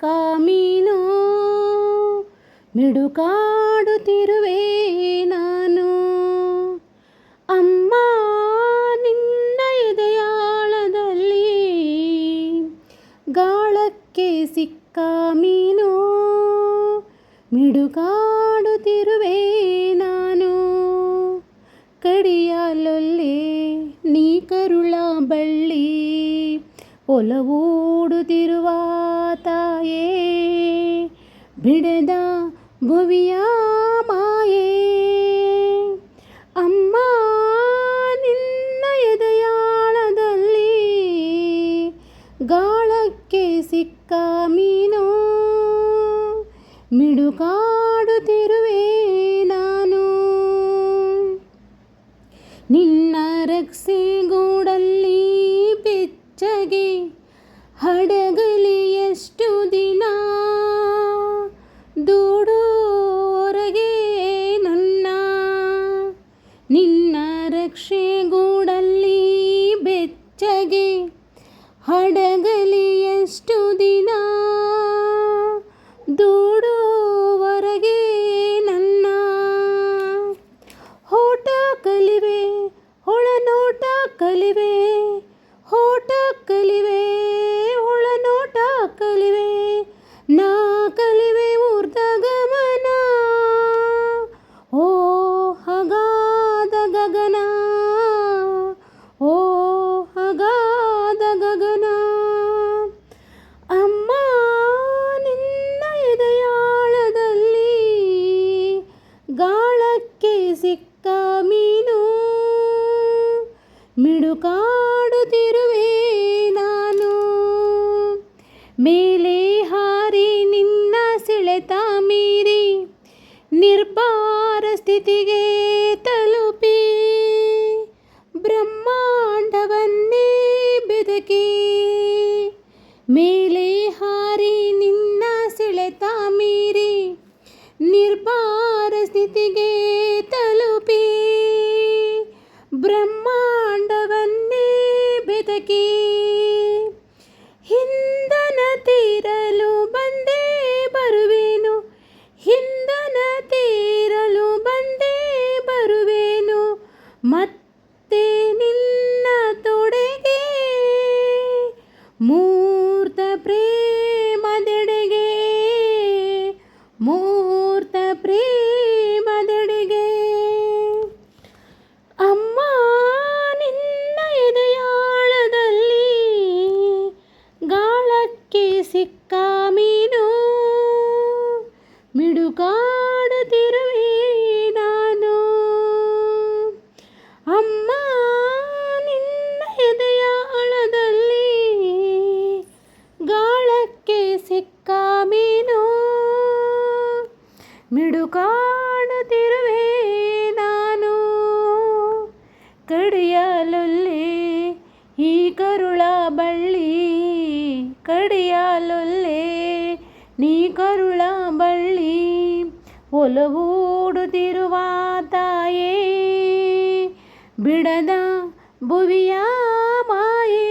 ಕಾಮೀನು? ಮಿಡುಕಾಡುತ್ತಿರುವೆ ನಾನು. ಅಮ್ಮ, ನಿನ್ನ ಎದೆಯಾಳದಲ್ಲಿ ಗಾಳಕ್ಕೆ ಸಿಕ್ಕ ಮೀನು. ಮಿಡುಕಾಡುತ್ತಿರುವೆ ನಾನು. ಕಡಿಯಲೊಲ್ಲೆ ನೀ ಕರುಳ ಬಳ್ಳಿ. ಒಲವೂಡುತ್ತಿರುವ ತಾಯೇ ಬಿಡದ ಭುವಿಯ ಮಾಯೇ. ಅಮ್ಮ, ನಿನ್ನ ಎದೆಯಾಳದಲ್ಲಿ ಗಾಳಕ್ಕೆ ಸಿಕ್ಕ ಮೀನು ಮಿಡುಕಾಡುತ್ತಿರುವೆ ನಾನು. ನಿನ್ನ ರಕ್ಷೆ ನಿನ್ನ ರಕ್ಷೆಗೂಡಲ್ಲಿ ಬೆಚ್ಚಗೆ ಹಡಗಲಿ ಎಷ್ಟು ದಿನ? ದೂಡುವರೆಗೆ ನನ್ನ ಹೋಟ ಕಲಿವೆ ಹೊಳನೋಟ ಕಲಿವೆ. ನಿರ್ಭಾರ No te. ಕಡಿಯಲೊಲ್ಲೆ ಈ ಕರುಳ ಬಳ್ಳಿ ಕಡಿಯಾಲೊಲ್ಲೆ ನೀ ಕರುಳ ಬಳ್ಳಿ ಒಲವೂಡುತ್ತಿರುವ ತಾಯೇ ಬಿಡದ ಭುವಿಯ ಮಾಯೇ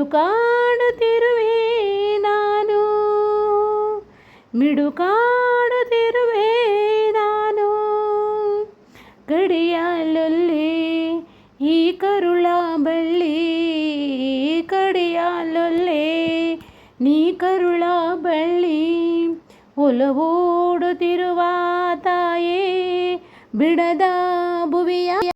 ಮಿಡುಕಾಡುತ್ತಿರುವೆ ನಾನು. ಮಿಡುಕಾಡುತ್ತಿರುವೆ ನಾನು. ಕಡಿಯಲೊಲ್ಲೆ ಈ ಕರುಳ ಬಳ್ಳಿ, ಕಡಿಯಾಲೊಲ್ಲೆ ನೀ ಕರುಳ ಬಳ್ಳಿ. ಒಲವೋಡುತ್ತಿರುವ ತಾಯೇ, ಬಿಡದ ಭುವಿಯ